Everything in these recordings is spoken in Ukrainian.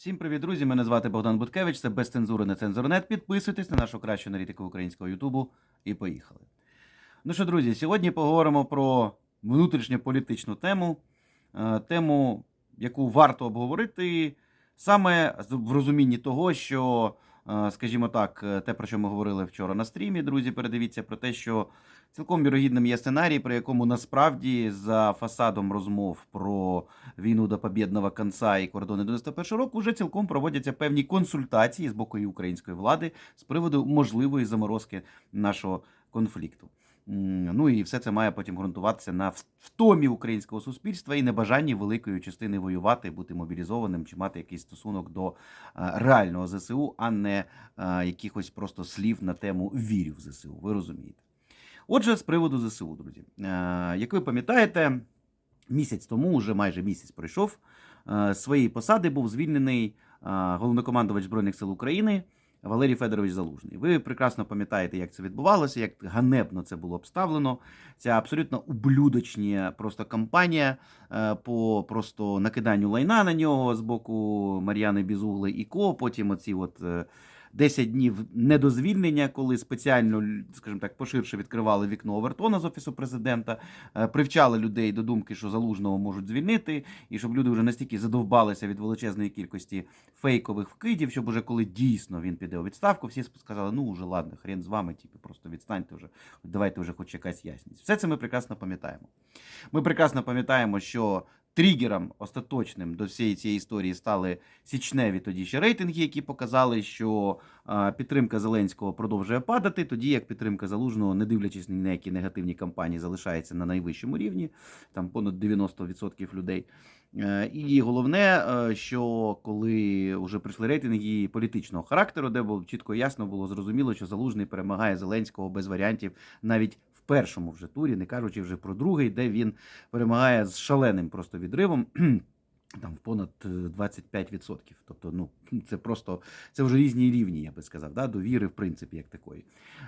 Всім привіт, друзі! Мене звати Богдан Буткевич. Це без цензури на цензурнет. Підписуйтесь на нашу кращу аналітику українського Ютубу і поїхали. Ну що, друзі, сьогодні поговоримо про внутрішньополітичну тему, е, тему, яку варто обговорити саме в розумінні того, що, е, скажімо так, е, те, про що ми говорили вчора на стрімі, друзі, передивіться про те, що цілком вірогідним є сценарій, при якому насправді за фасадом розмов про війну до побєдного кінця і кордони 91 року вже цілком проводяться певні консультації з боку української влади з приводу можливої заморозки нашого конфлікту. Ну і все це має потім ґрунтуватися на втомі українського суспільства і небажанні великої частини воювати, бути мобілізованим чи мати якийсь стосунок до е, реального ЗСУ, а не е, якихось просто слів на тему вірю в ЗСУ. Ви розумієте. Отже, з приводу ЗСУ, друзі, Е, як ви пам'ятаєте, місяць тому, вже майже місяць пройшов, е, з своєї посади був звільнений е, головнокомандувач Збройних сил України Валерій Федорович Залужний. Ви прекрасно пам'ятаєте, як це відбувалося, як ганебно це було обставлено. Ця абсолютно ублюдочня просто кампанія по просто накиданню лайна на нього з боку Мар'яни Бізугли і Ко. Потім оці от. Е, 10 днів недозвільнення, коли спеціально, скажімо так, поширше відкривали вікно Овертона з офісу президента, е, привчали людей до думки, що залужного можуть звільнити, і щоб люди вже настільки задовбалися від величезної кількості фейкових вкидів, щоб уже коли дійсно він піде у відставку, всі сказали, ну уже ладно, хрен з вами, типу, просто відстаньте вже, давайте вже хоч якась ясність. Все це ми прекрасно пам'ятаємо. Ми прекрасно пам'ятаємо, що тригером остаточним до всієї цієї історії стали січневі тоді ще рейтинги, які показали, що підтримка Зеленського продовжує падати, тоді як підтримка Залужного, не дивлячись ні на які негативні кампанії, залишається на найвищому рівні, там понад 90% людей. Е, І головне, е, що коли вже прийшли рейтинги політичного характеру, де було чітко ясно було зрозуміло, що Залужний перемагає Зеленського без варіантів навіть першому вже турі, не кажучи вже про другий, де він перемагає з шаленим просто відривом. Там в понад е, 25%. Тобто, ну це просто це вже різні рівні, я би сказав, да, довіри, в принципі, як такої.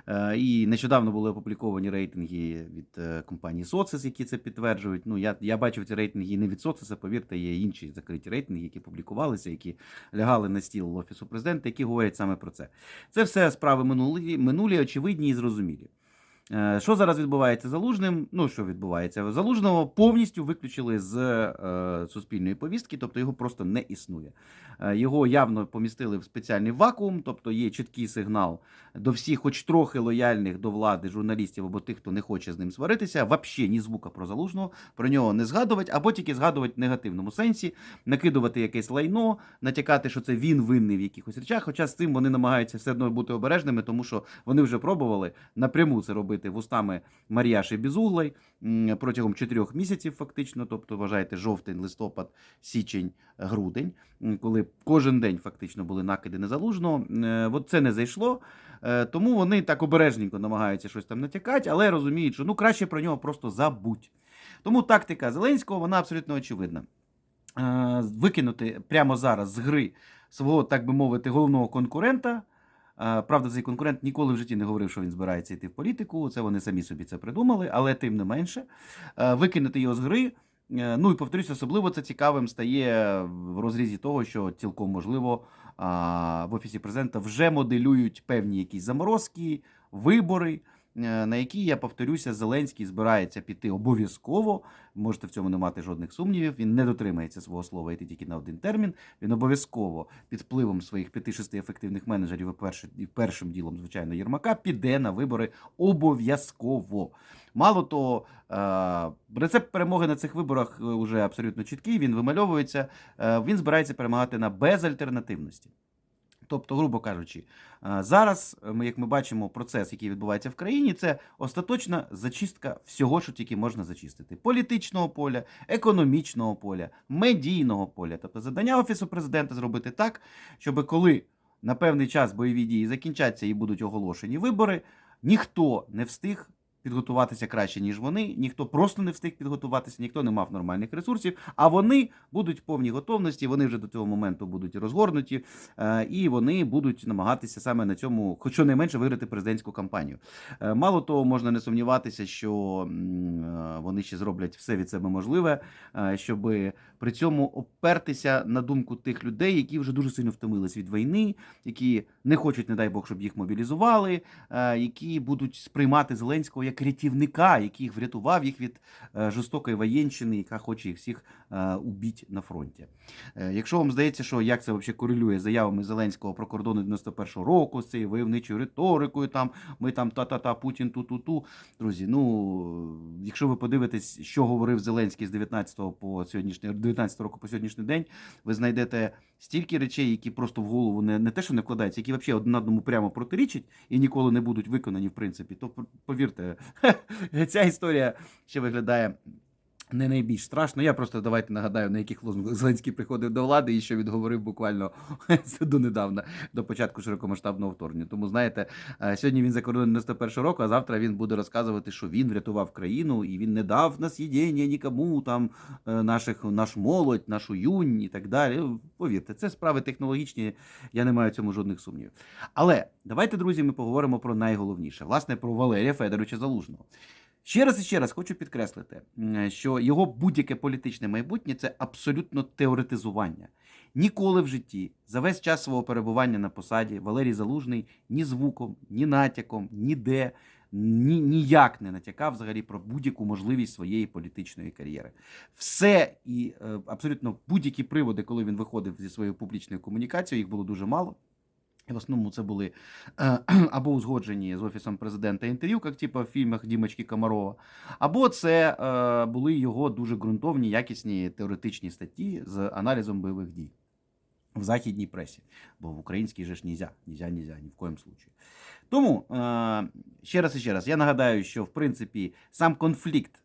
Е, і нещодавно були опубліковані рейтинги від е, компанії Социс, які це підтверджують. Ну я, я бачив ці рейтинги не від Социса, повірте, є інші закриті рейтинги, які публікувалися, які лягали на стіл офісу президента, які говорять саме про це. Це все справи минулі, минулі очевидні і зрозумілі. Е, Що зараз відбувається залужним? Ну що відбувається? Залужного повністю виключили з е, суспільної повістки, тобто його просто не існує. Е, його явно помістили в спеціальний вакуум, тобто є чіткий сигнал до всіх, хоч трохи лояльних до влади журналістів або тих, хто не хоче з ним сваритися. Взагалі ні звука про залужного, про нього не згадувати, або тільки згадувати в негативному сенсі, накидувати якесь лайно, натякати, що це він винний в якихось речах. Хоча з цим вони намагаються все одно бути обережними, тому що вони вже пробували напряму це робити вустами Мар'яші Бізуглай м, протягом чотирьох місяців, фактично, тобто вважайте жовтень, листопад, січень, грудень, коли кожен день фактично були накиди незалужного. Е, От це не зайшло. Е, Тому вони так обережненько намагаються щось там натякати, але розуміють, що ну краще про нього просто забудь. Тому тактика Зеленського вона абсолютно очевидна. Е, Викинути прямо зараз з гри свого, так би мовити, головного конкурента. Е, Правда, цей конкурент ніколи в житті не говорив, що він збирається йти в політику. Це вони самі собі це придумали, але тим не менше, е, викинути його з гри. е, Ну і повторюсь, особливо це цікавим стає в розрізі того, що цілком можливо в офісі президента вже моделюють певні якісь заморозки, вибори, на які я повторюся, Зеленський збирається піти обов'язково. Можете в цьому не мати жодних сумнівів. Він не дотримається свого слова йти тільки на один термін. Він обов'язково під впливом своїх 5-6 ефективних менеджерів і першим, першим ділом, звичайно, Єрмака піде на вибори обов'язково. Мало того, е, рецепт перемоги на цих виборах вже абсолютно чіткий. Він вимальовується. Е, Він збирається перемагати на безальтернативності. Тобто, грубо кажучи, е, зараз е, ми, як ми бачимо, процес, який відбувається в країні, це остаточна зачистка всього, що тільки можна зачистити: політичного поля, економічного поля, медійного поля. Тобто, завдання офісу президента зробити так, щоб коли на певний час бойові дії закінчаться і будуть оголошені вибори, ніхто не встиг підготуватися краще, ніж вони. Ніхто просто не встиг підготуватися, ніхто не мав нормальних ресурсів. А вони будуть в повній готовності. Вони вже до цього моменту будуть розгорнуті, е, і вони будуть намагатися саме на цьому, хоч щонайменше, виграти президентську кампанію. Е, Мало того, можна не сумніватися, що е, вони ще зроблять все від себе можливе, щоб при цьому опертися на думку тих людей, які вже дуже сильно втомились від війни, які не хочуть, не дай Бог, щоб їх мобілізували, які будуть сприймати Зеленського як рятівника, який врятував їх від е, жорстокої воєнщини, яка хоче їх всіх е, убити на фронті. Е, Якщо вам здається, що як це взагалі корелює з заявами Зеленського про кордони 91-го року, з цією войовничою риторикою, там ми там та-та-та, Путін ту-ту-ту. Друзі, ну якщо ви подивитесь, що говорив Зеленський з 19 по сьогоднішній 19 року по сьогоднішній день, ви знайдете стільки речей, які просто в голову не, не те, що не вкладаються, які взагалі один одному прямо протирічать і ніколи не будуть виконані, в принципі, то повірте, ця історія ще виглядає. Не найбільш страшно. Я просто давайте нагадаю, на яких лозунгах Зеленський приходив до влади і що він говорив буквально донедавна, до початку широкомасштабного вторгнення. Тому знаєте, е, сьогодні він за кордоном 91 року, а завтра він буде розказувати, що він врятував країну і він не дав на з'їдіння нікому там е, наших наш молодь, нашу юнь і так далі. Повірте, це справи технологічні. Я не маю цьому жодних сумнівів. Але давайте, друзі, ми поговоримо про найголовніше, власне, про Валерія Федоровича Залужного. Ще раз і ще раз хочу підкреслити, що його будь-яке політичне майбутнє це абсолютно теоретизування. Ніколи в житті за весь час свого перебування на посаді Валерій Залужний ні звуком, ні натяком, ніде ні, ніяк не натякав взагалі про будь-яку можливість своєї політичної кар'єри. Все і е, абсолютно будь-які приводи, коли він виходив зі своєю публічною комунікацією, їх було дуже мало. В основному це були е, або узгоджені з офісом президента інтерв'ю, як типу в фільмах Дімочки Комарова, або це е, були його дуже ґрунтовні, якісні теоретичні статті з аналізом бойових дій в західній пресі. Бо в українській же ж нельзя, нельзя, нельзя, ні в коєму случаю. Тому е, ще раз і ще раз, я нагадаю, що в принципі сам конфлікт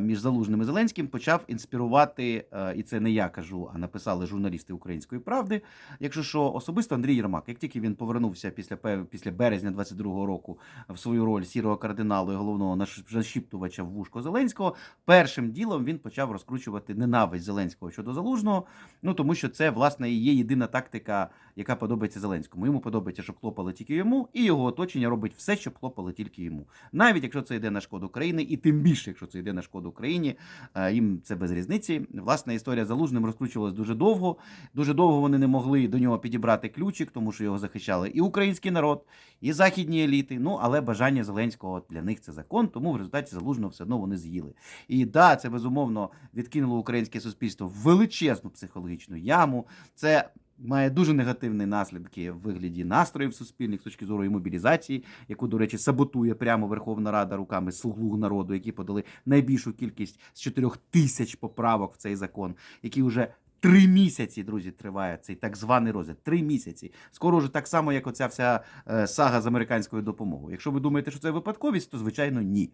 між Залужним і Зеленським почав інспірувати, е, і це не я кажу, а написали журналісти Української правди. Якщо що, особисто Андрій Єрмак, як тільки він повернувся після після березня 22-го року в свою роль сірого кардиналу і головного наш- нашіптувача в вушко Зеленського, першим ділом він почав розкручувати ненависть Зеленського щодо Залужного. Ну тому що це власне і є єдина тактика, яка подобається Зеленському. Йому подобається, щоб хлопали тільки йому, і його оточення робить все, щоб хлопали тільки йому. Навіть якщо це йде на шкоду країни, і тим більше, якщо це йде на шкоду країні, е, їм це без різниці. Власне, історія Залужним розкручувалась дуже довго. Дуже довго вони не могли до нього підібрати ключик, тому що його захищали і український народ, і західні еліти. Ну але бажання Зеленського для них це закон, тому в результаті залужного все одно вони з'їли. І да, це безумовно відкинуло українське суспільство в величезну психологічну яму. Це має дуже негативні наслідки в вигляді настроїв суспільних з точки зору і мобілізації, яку, до речі, саботує прямо Верховна Рада руками слуг народу, які подали найбільшу кількість з чотирьох тисяч поправок в цей закон, який уже. Три місяці, друзі, триває цей так званий розгляд. Три місяці. Скоро вже так само, як оця вся е, сага з американською допомогою. Якщо ви думаєте, що це випадковість, то звичайно ні.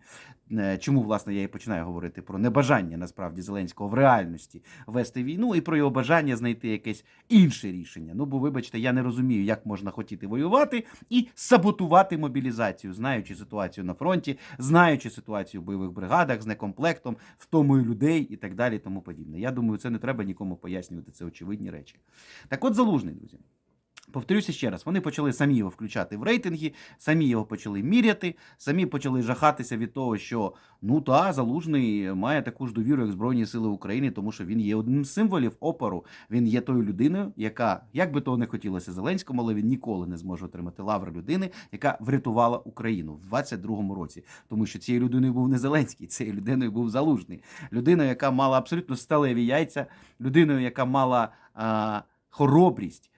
Е, Чому власне я і починаю говорити про небажання насправді Зеленського в реальності вести війну і про його бажання знайти якесь інше рішення. Ну бо, вибачте, я не розумію, як можна хотіти воювати і саботувати мобілізацію, знаючи ситуацію на фронті, знаючи ситуацію в бойових бригадах з некомплектом, втомою людей і так далі, тому подібне. Я думаю, це не треба нікому пояснювати. Це очевидні речі. Так, от залужний, друзі. Повторюся ще раз, вони почали самі його включати в рейтинги, самі його почали міряти, самі почали жахатися від того, що ну та залужний має таку ж довіру, як Збройні Сили України, тому що він є одним з символів опору. Він є тою людиною, яка, як би того не хотілося Зеленському, але він ніколи не зможе отримати лавр людини, яка врятувала Україну в 22-му році. Тому що цією людиною був не Зеленський, цією людиною був залужний. Людиною, яка мала абсолютно сталеві яйця, людиною, яка мала а, хоробрість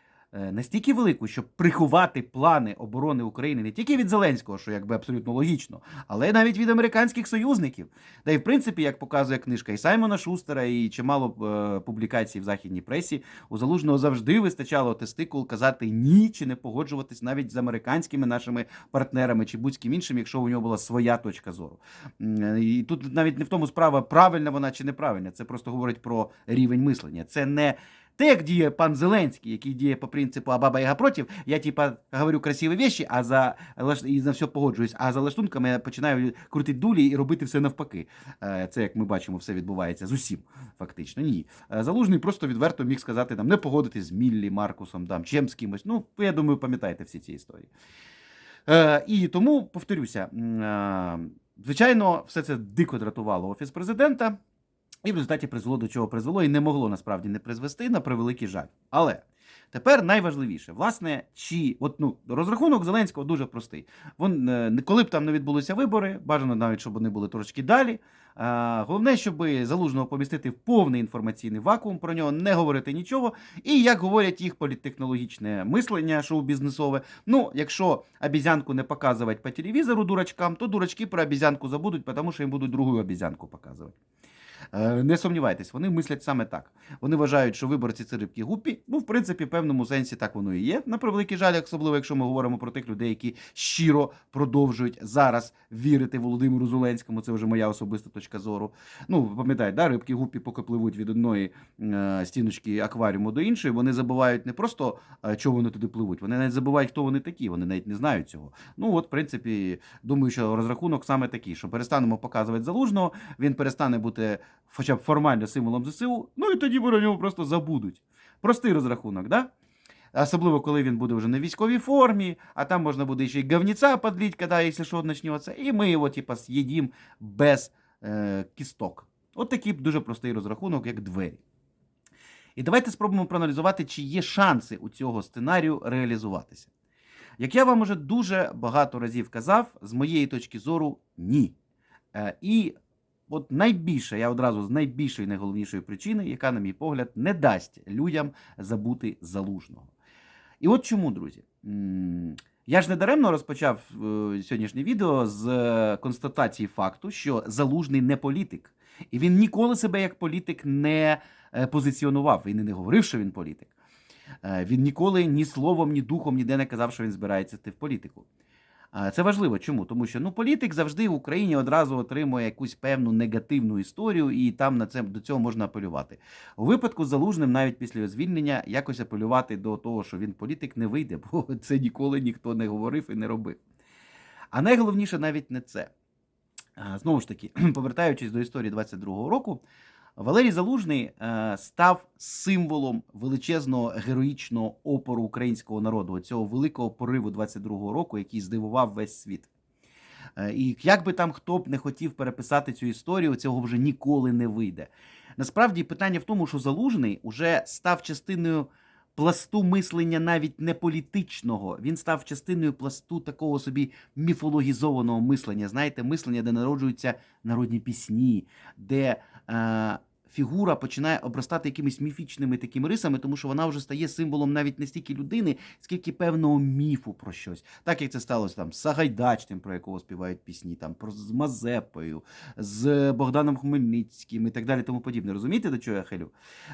настільки велику, щоб приховати плани оборони України не тільки від Зеленського, що якби абсолютно логічно, але навіть від американських союзників. Та й в принципі, як показує книжка і Саймона Шустера, і чимало е, публікацій в західній пресі, у залужного завжди вистачало тестикул казати ні чи не погоджуватись навіть з американськими нашими партнерами чи будь-ким іншим, якщо у нього була своя точка зору. І тут навіть не в тому справа, правильна вона чи неправильна. Це просто говорить про рівень мислення. Це не Те, як діє пан Зеленський, який діє по принципу «а баба яга против, я типа говорю красиві вещи, а за і за все погоджуюсь, а за лаштунками я починаю крутити дулі і робити все навпаки. Е, Це, як ми бачимо, все відбувається з усім, фактично. Ні. Е, Залужний просто відверто міг сказати там не погодитись з Міллі, Маркусом, там, чим з кимось. Ну, я думаю, пам'ятаєте всі ці історії. Е, і тому повторюся, звичайно, все це дико дратувало офіс президента, і в результаті призвело до чого призвело, і не могло насправді не призвести на превеликий жаль. Але тепер найважливіше, власне, чи от ну розрахунок Зеленського дуже простий. Вон, е, коли б там не відбулися вибори, бажано навіть, щоб вони були трошки далі. А, головне, щоб залужного помістити в повний інформаційний вакуум, про нього не говорити нічого. І як говорять їх політтехнологічне мислення, шоу-бізнесове. Ну, якщо обізянку не показувати по телевізору дурачкам, то дурачки про обізянку забудуть, тому що їм будуть другу обізянку показувати. Е, Не сумнівайтесь, вони мислять саме так. Вони вважають, що виборці це рибки гупі. Ну, в принципі, в певному сенсі так воно і є. На превеликий жаль, особливо якщо ми говоримо про тих людей, які щиро продовжують зараз вірити Володимиру Зеленському. Це вже моя особиста точка зору. Ну, пам'ятаєте, да, рибки гупі, поки пливуть від одної е, стіночки акваріуму до іншої, вони забувають не просто е, чого вони туди пливуть, вони навіть забувають, хто вони такі. Вони навіть не знають цього. Ну, от, в принципі, думаю, що розрахунок саме такий, що перестанемо показувати залужного, він перестане бути хоча б формально символом ЗСУ, ну і тоді про нього просто забудуть. Простий розрахунок, да? Особливо, коли він буде вже на військовій формі, а там можна буде ще й говніця подлить, коли, якщо що почнеться, і ми його, типа, з'їдім без е, кісток. От такий дуже простий розрахунок, як двері. І давайте спробуємо проаналізувати, чи є шанси у цього сценарію реалізуватися. Як я вам уже дуже багато разів казав, з моєї точки зору, ні. Е, і от найбільше, я одразу з найбільшої найголовнішої причини, яка, на мій погляд, не дасть людям забути залужного. І от чому, друзі. Я ж не даремно розпочав е, сьогоднішнє відео з е, констатації факту, що залужний не політик. І він ніколи себе як політик не е, позиціонував. Він і не говорив, що він політик. Він ніколи ні словом, ні духом ніде не казав, що він збирається йти в політику. Це важливо. Чому? Тому що ну, політик завжди в Україні одразу отримує якусь певну негативну історію, і там на це до цього можна апелювати. У випадку з залужним, навіть після звільнення, якось апелювати до того, що він політик, не вийде, бо це ніколи ніхто не говорив і не робив. А найголовніше навіть не це. Знову ж таки, повертаючись до історії 22-го року, Валерій Залужний е, став символом величезного героїчного опору українського народу, цього великого пориву 22-го року, який здивував весь світ. Е, І як би там хто б не хотів переписати цю історію, цього вже ніколи не вийде. Насправді питання в тому, що Залужний уже став частиною пласту мислення навіть не політичного. Він став частиною пласту такого собі міфологізованого мислення. Знаєте, мислення, де народжуються народні пісні, де е, фігура починає обростати якимись міфічними такими рисами, тому що вона вже стає символом навіть не стільки людини, скільки певного міфу про щось. Так як це сталося там з Сагайдачним, про якого співають пісні, там про з Мазепою, з Богданом Хмельницьким і так далі, тому подібне. Розумієте, до чого я хилю?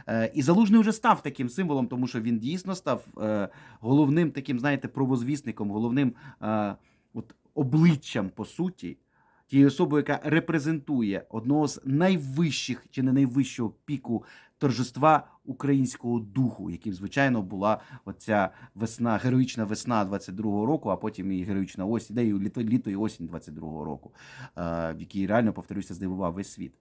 Е, і Залужний вже став таким символом, тому що він дійсно став е, головним таким, знаєте, провозвісником, головним е, от, обличчям, по суті, тією особою, яка репрезентує одного з найвищих чи не найвищого піку торжества українського духу, яким, звичайно, була оця весна, героїчна весна 22-го року, а потім і героїчна осінь, де і літо, літо і осінь 22-го року, е, в якій реально, повторюся, здивував весь світ.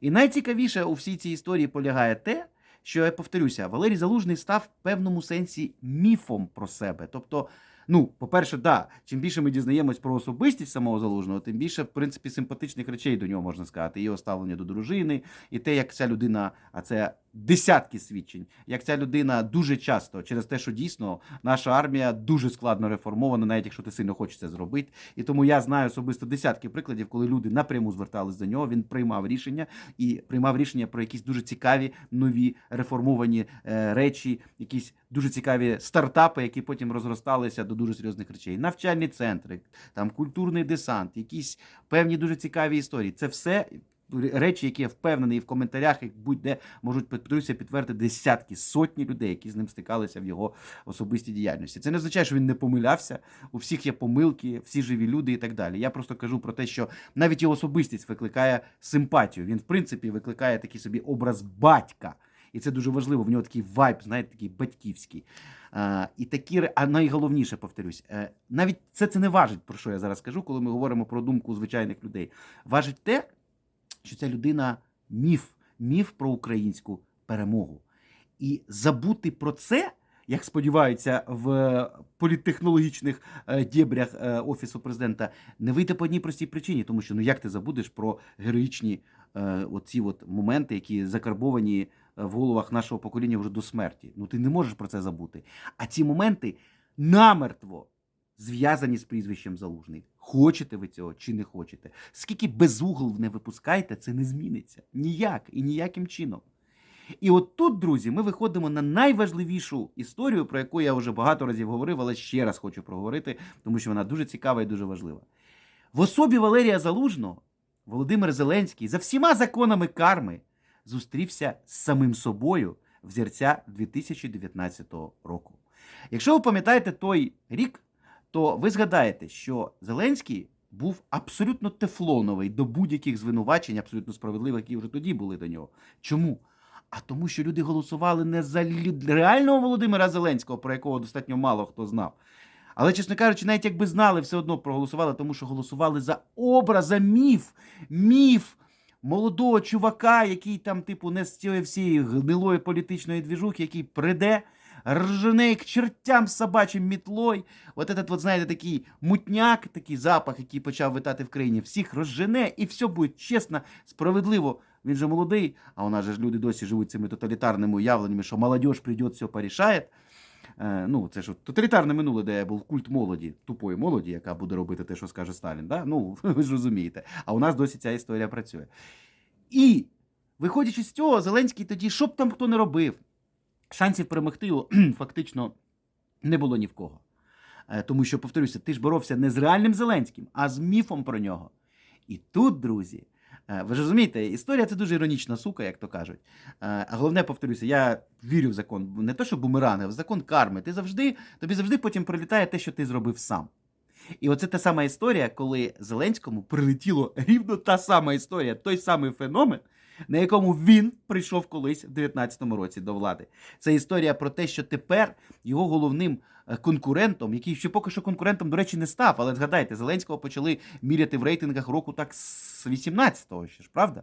І найцікавіше у всій цій історії полягає те, що я повторюся, Валерій Залужний став в певному сенсі міфом про себе. Тобто, ну, по-перше, да, чим більше ми дізнаємось про особистість самого залужного, тим більше, в принципі, симпатичних речей до нього можна сказати. І його ставлення до дружини, і те, як ця людина, а це десятки свідчень, як ця людина дуже часто через те, що дійсно наша армія дуже складно реформована, навіть якщо ти сильно хочеш це зробити. І тому я знаю особисто десятки прикладів, коли люди напряму звертались до нього. Він приймав рішення і приймав рішення про якісь дуже цікаві нові реформовані е, речі, якісь дуже цікаві стартапи, які потім розросталися до дуже серйозних речей. Навчальні центри, там культурний десант, якісь певні дуже цікаві історії. Це все. Речі, які я впевнений і в коментарях, і будь-де можуть повторюся, підтвердити десятки, сотні людей, які з ним стикалися в його особистій діяльності. Це не означає, що він не помилявся. У всіх є помилки, всі живі люди і так далі. Я просто кажу про те, що навіть його особистість викликає симпатію. Він, в принципі, викликає такий собі образ батька. І це дуже важливо. В нього такий вайб, знаєте, такий батьківський. А, і такі, а найголовніше, повторюсь, е, навіть це, це не важить, про що я зараз кажу, коли ми говоримо про думку звичайних людей. Важить те, що ця людина міф, міф про українську перемогу. І забути про це, як сподіваються, в політтехнологічних е, дєбрях е, офісу президента, не вийде по одній простій причині, тому що ну як ти забудеш про героїчні е, оці от моменти, які закарбовані в головах нашого покоління вже до смерті. Ну ти не можеш про це забути. А ці моменти намертво зв'язані з прізвищем Залужний. Хочете ви цього чи не хочете? Скільки безугл не випускаєте, це не зміниться. Ніяк і ніяким чином. І от тут, друзі, ми виходимо на найважливішу історію, про яку я вже багато разів говорив, але ще раз хочу проговорити, тому що вона дуже цікава і дуже важлива. В особі Валерія Залужного Володимир Зеленський за всіма законами карми зустрівся з самим собою взірця 2019 року. Якщо ви пам'ятаєте той рік, то ви згадаєте, що Зеленський був абсолютно тефлоновий до будь-яких звинувачень, абсолютно справедливих, які вже тоді були до нього. Чому? А тому, що люди голосували не за реального Володимира Зеленського, про якого достатньо мало хто знав. Але, чесно кажучи, навіть якби знали, все одно проголосували, тому що голосували за образ, за міф, міф молодого чувака, який там, типу, не з цієї всієї гнилої політичної двіжухи, який прийде, ржене як чертям собачим мітлой. От этот, вот, знаєте, такий мутняк, такий запах, який почав витати в країні, всіх розжене, і все буде чесно, справедливо. Він же молодий, а у нас же ж люди досі живуть цими тоталітарними уявленнями, що молодь прийде, все порішає. Е, ну, це ж тоталітарне минуле, де був культ молоді, тупої молоді, яка буде робити те, що скаже Сталін. Да? Ну, ви ж розумієте. А у нас досі ця історія працює. І, виходячи з цього, Зеленський тоді, що б там хто не робив, шансів перемогти його фактично не було ні в кого. Е, Тому що, повторюся, ти ж боровся не з реальним Зеленським, а з міфом про нього. І тут, друзі, е, ви ж розумієте, історія це дуже іронічна сука, як то кажуть. Е, А головне, повторюся, я вірю в закон, не то, що бумеранг, а в закон карми. Ти завжди, тобі завжди потім прилітає те, що ти зробив сам. І оце та сама історія, коли Зеленському прилетіло рівно та сама історія, той самий феномен, на якому він прийшов колись в 19-му році до влади. Це історія про те, що тепер його головним е, конкурентом, який ще поки що конкурентом, до речі, не став. Але згадайте, Зеленського почали міряти в рейтингах року так з 18-го ще ж, правда?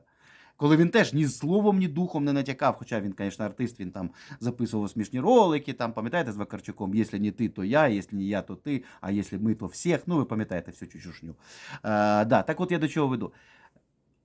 Коли він теж ні словом, ні духом не натякав, хоча він, звісно, артист, він там записував смішні ролики, там, пам'ятаєте, з Вакарчуком, якщо не ти, то я, якщо не я, то ти, а якщо ми, то всіх. Ну, ви пам'ятаєте всю чушню. Е, да, так от я до чого веду.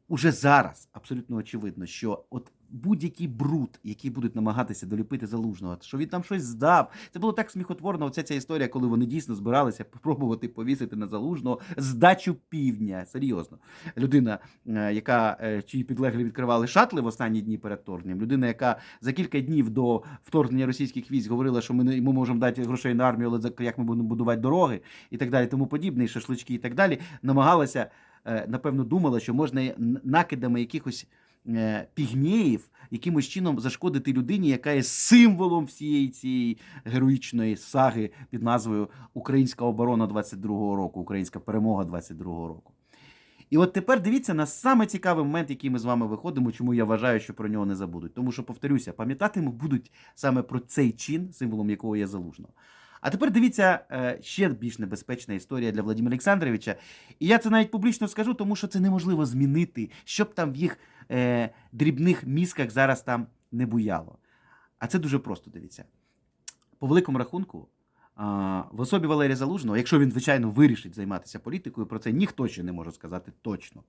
Уже зараз абсолютно очевидно, що от будь-який бруд, який будуть намагатися доліпити залужного, що він там щось здав. Це було так сміхотворно. Оця ця історія, коли вони дійсно збиралися спробувати повісити на залужного здачу півдня. Серйозно, людина, е, яка е, чиї підлеглі відкривали шатли в останні дні перед вторгненням, людина, яка за кілька днів до вторгнення російських військ говорила, що ми не ми можемо дати грошей на армію, але як ми будемо будувати дороги і так далі, тому подібне, і шашлички і так далі, намагалася напевно, думала, що можна накидами якихось е, пігмеїв якимось чином зашкодити людині, яка є символом всієї цієї героїчної саги під назвою Українська оборона 22-го року, Українська перемога 22-го року. І от тепер дивіться на саме цікавий момент, який ми з вами виходимо, чому я вважаю, що про нього не забудуть. Тому що, повторюся, пам'ятатимуть будуть саме про цей чин, символом якого є залужно. А тепер дивіться е, ще більш небезпечна історія для Владимира Олександровича. І я це навіть публічно скажу, тому що це неможливо змінити, щоб там в їх е, дрібних мізках зараз там не буяло. А це дуже просто дивіться. По великому рахунку, в особі Валерія Залужного, якщо він, звичайно, вирішить займатися політикою, про це ніхто ще не може сказати точно,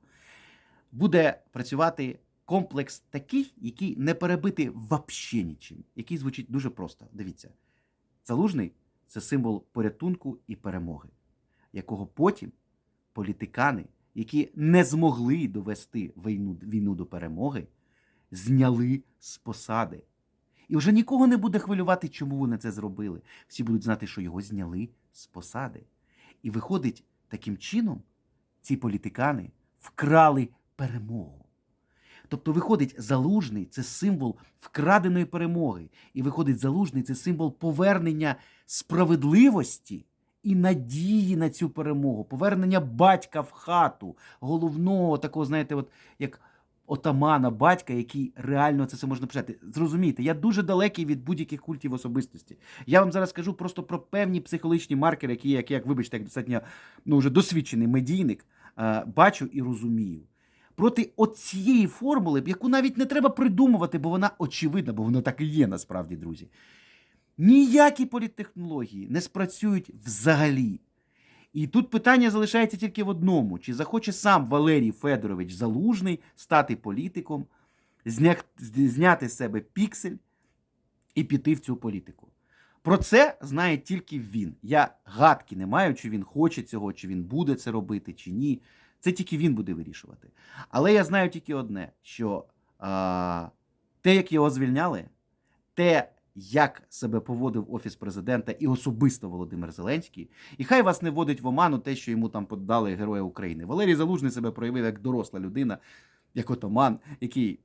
буде працювати комплекс такий, який не перебитий вообще нічим, який звучить дуже просто. Дивіться, Залужний це символ порятунку і перемоги, якого потім політикани, які не змогли довести війну, війну до перемоги, зняли з посади. І вже нікого не буде хвилювати, чому вони це зробили. Всі будуть знати, що його зняли з посади. І виходить, таким чином ці політикани вкрали перемогу. Тобто, виходить, залужний це символ вкраденої перемоги. І виходить, залужний це символ повернення справедливості і надії на цю перемогу, повернення батька в хату, головного такого, знаєте, от як отамана, батька, який реально це все можна писати. Зрозумійте, я дуже далекий від будь-яких культів особистості. Я вам зараз кажу просто про певні психологічні маркери, які, як, як вибачте, як достатньо ну, вже досвідчений медійник, бачу і розумію. Проти оцієї формули, яку навіть не треба придумувати, бо вона очевидна, бо вона так і є насправді, друзі. Ніякі політтехнології не спрацюють взагалі. І тут питання залишається тільки в одному: чи захоче сам Валерій Федорович Залужний стати політиком, зняти з себе піксель і піти в цю політику. Про це знає тільки він. Я гадки не маю, чи він хоче цього, чи він буде це робити, чи ні. Це тільки він буде вирішувати. Але я знаю тільки одне: що а, те, як його звільняли, те, як себе поводив офіс президента і особисто Володимир Зеленський, і хай вас не вводить в оману те, що йому там подали Героя України. Валерій Залужний себе проявив як доросла людина, як отаман, який,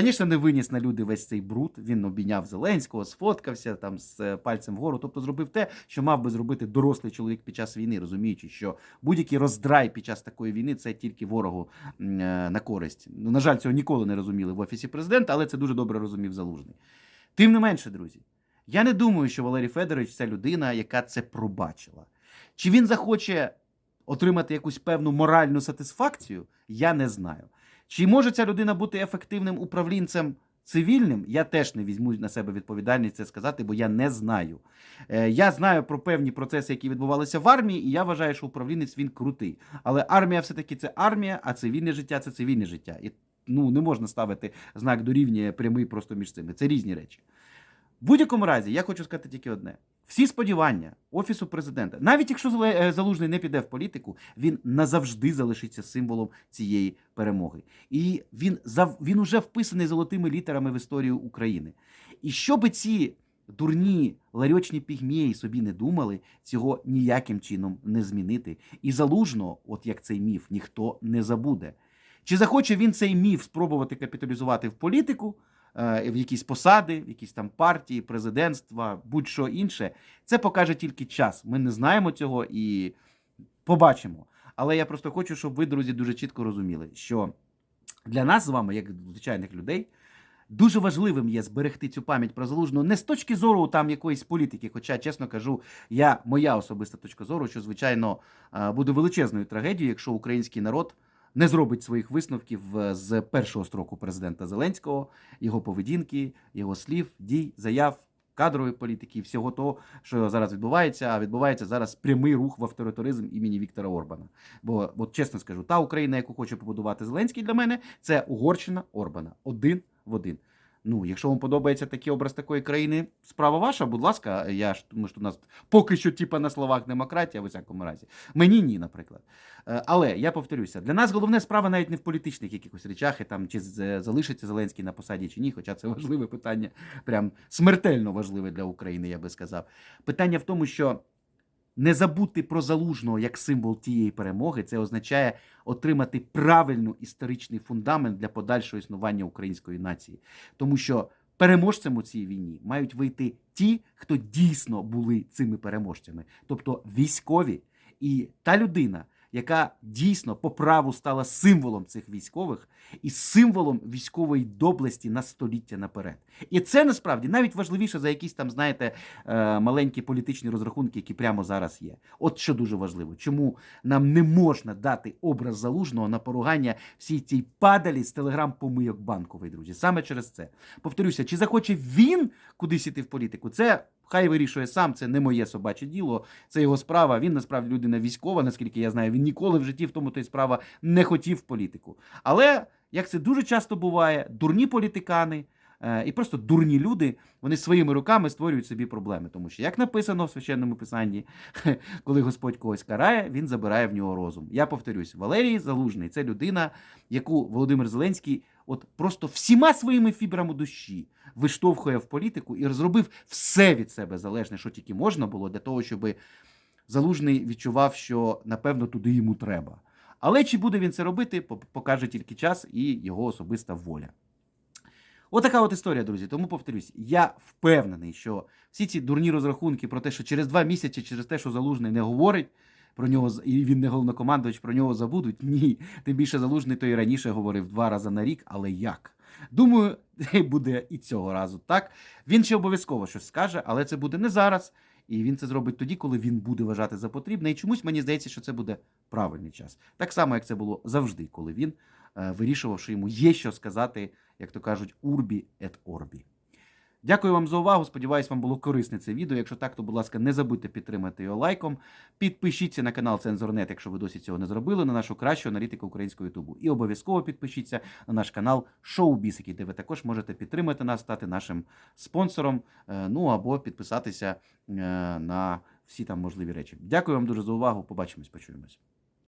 звісно, не виніс на люди весь цей бруд. Він обійняв Зеленського, сфоткався там з е, пальцем вгору. Тобто зробив те, що мав би зробити дорослий чоловік під час війни, розуміючи, що будь-який роздрай під час такої війни це тільки ворогу е, на користь. Ну, на жаль, цього ніколи не розуміли в офісі президента, але це дуже добре розумів Залужний. Тим не менше, друзі, я не думаю, що Валерій Федорович це людина, яка це пробачила. Чи він захоче отримати якусь певну моральну сатисфакцію, я не знаю. Чи може ця людина бути ефективним управлінцем цивільним? Я теж не візьму на себе відповідальність це сказати, бо я не знаю. Е, Я знаю про певні процеси, які відбувалися в армії, і я вважаю, що управлінець він крутий. Але армія все-таки це армія, а цивільне життя це цивільне життя. І ну, не можна ставити знак дорівнює прямий просто між цими. Це різні речі. В будь-якому разі, я хочу сказати тільки одне: всі сподівання Офісу президента, навіть якщо е, Залужний не піде в політику, він назавжди залишиться символом цієї перемоги. І він він уже вписаний золотими літерами в історію України. І що би ці дурні ларьочні пігмії собі не думали, цього ніяким чином не змінити. І залужно, от як цей міф, ніхто не забуде. Чи захоче він цей міф спробувати капіталізувати в політику, в якісь посади, в якісь там партії, президентства, будь-що інше, це покаже тільки час. Ми не знаємо цього і побачимо. Але я просто хочу, щоб ви, друзі, дуже чітко розуміли, що для нас з вами, як звичайних людей, дуже важливим є зберегти цю пам'ять про залужного не з точки зору там якоїсь політики. Хоча, чесно кажу, я моя особиста точка зору, що звичайно е, буде величезною трагедією, якщо український народ не зробить своїх висновків е, з першого строку президента Зеленського, його поведінки, його слів, дій, заяв. Кадрової політики всього того, що зараз відбувається, а відбувається зараз прямий рух в авторитаризм імені Віктора Орбана. Бо, от чесно скажу, та Україна, яку хоче побудувати Зеленський для мене, це Угорщина Орбана. Один в один. Ну, якщо вам подобається такий образ такої країни, справа ваша, будь ласка, я ж тому, що у нас поки що, типа на словах демократія, в усякому разі. Мені ні, наприклад. Е, Але я повторюся, для нас головне справа навіть не в політичних якихось речах, і там чи залишиться Зеленський на посаді чи ні, хоча це важливе питання, прям смертельно важливе для України, я би сказав. Питання в тому, що не забути про залужного як символ тієї перемоги, це означає отримати правильний історичний фундамент для подальшого існування української нації. Тому що переможцем у цій війні мають вийти ті, хто дійсно були цими переможцями, тобто військові і та людина. Яка дійсно по праву стала символом цих військових і символом військової доблесті на століття наперед. І це насправді навіть важливіше за якісь там, знаєте, е, маленькі політичні розрахунки, які прямо зараз є. От що дуже важливо, чому нам не можна дати образ залужного на поругання всій цій падалі з телеграм-помийок банкової, друзі. Саме через це. Повторюся, чи захоче він кудись іти в політику? Це хай вирішує сам, це не моє собаче діло, це його справа. Він насправді людина військова, наскільки я знаю. Він ніколи в житті в тому то й справа не хотів політику. Але як це дуже часто буває, дурні політикани. Е, І просто дурні люди, вони своїми руками створюють собі проблеми. Тому що, як написано в священному писанні, коли Господь когось карає, він забирає в нього розум. Я повторюсь, Валерій Залужний це людина, яку Володимир Зеленський от просто всіма своїми фібрами душі виштовхує в політику і зробив все від себе залежне, що тільки можна було, для того, щоб Залужний відчував, що напевно туди йому треба. Але чи буде він це робити, покаже тільки час і його особиста воля. Отака от історія, друзі. Тому повторюсь, я впевнений, що всі ці дурні розрахунки про те, що через два місяці, через те, що залужний не говорить, про нього і він не головнокомандувач, про нього забудуть. Ні. Тим більше залужний то і раніше говорив два рази на рік, але як? Думаю, буде і цього разу. Так він ще обов'язково щось скаже, але це буде не зараз. І він це зробить тоді, коли він буде вважати за потрібне. І чомусь мені здається, що це буде правильний час. Так само, як це було завжди, коли він вирішував, що йому є що сказати, як то кажуть, урбі ет орбі. Дякую вам за увагу. Сподіваюсь, вам було корисне це відео. Якщо так, то, будь ласка, не забудьте підтримати його лайком. Підпишіться на канал Цензорнет, якщо ви досі цього не зробили, на нашу кращу аналітику українського Ютубу. І обов'язково підпишіться на наш канал Шоу Бісики, де ви також можете підтримати нас, стати нашим спонсором, е, ну або підписатися е, на всі там можливі речі. Дякую вам дуже за увагу. Побачимось, почуємось.